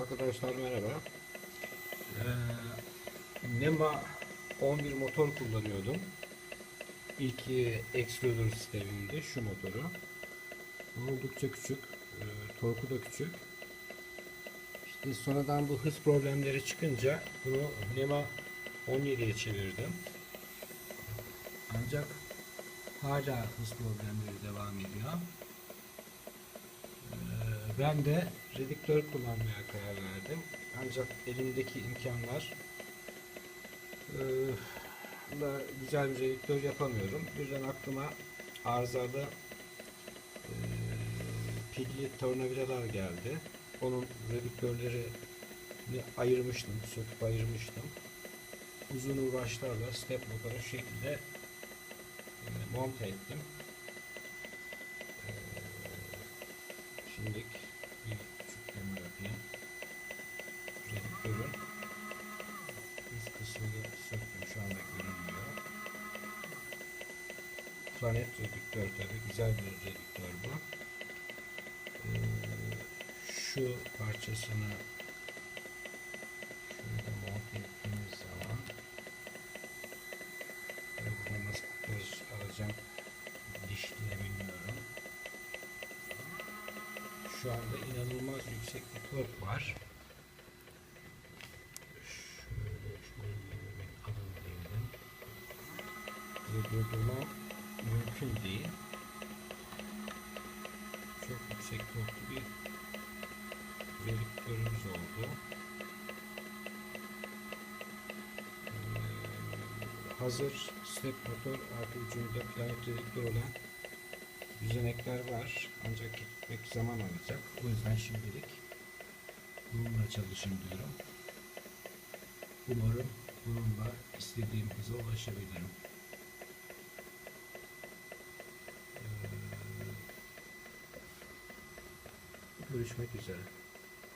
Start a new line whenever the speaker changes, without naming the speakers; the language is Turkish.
Arkadaşlar merhaba. Ee, Nema 11 motor kullanıyordum. İlk e, sisteminde şu motoru. Oldukça küçük. E, torku da küçük. İşte sonradan bu hız problemleri çıkınca bunu Nema 17'ye çevirdim. Ancak hala hız problemleri devam ediyor. Ben de redüktör kullanmaya karar verdim. Ancak elimdeki imkanlar eee, da güzel bir redüktör yapamıyorum. Birden aklıma arızalı eee, pilli tornavidalar geldi. Onun redüktörlerini ayırmıştım, söküp ayırmıştım. Uzun uğraşlarla step motora şu şekilde eee, monte ettim. Şimdilik Planet redüktör tabi. Güzel bir redüktör bu. Ee, şu parçasını şurada monte ettiğimiz zaman Tabii buradan nasıl göz alacağım diş diye bilmiyorum. Şu anda inanılmaz yüksek bir tork var. Şöyle şöyle. Ve durdurma mümkün değil. Çok yüksek torklu bir redüktörümüz oldu. Ee, hazır step motor ucunda planet redüktör olan düzenekler var ancak gitmek zaman alacak. O yüzden şimdilik bununla çalışayım diyorum. Umarım bununla istediğim hıza ulaşabilirim. Görüşmek üzere.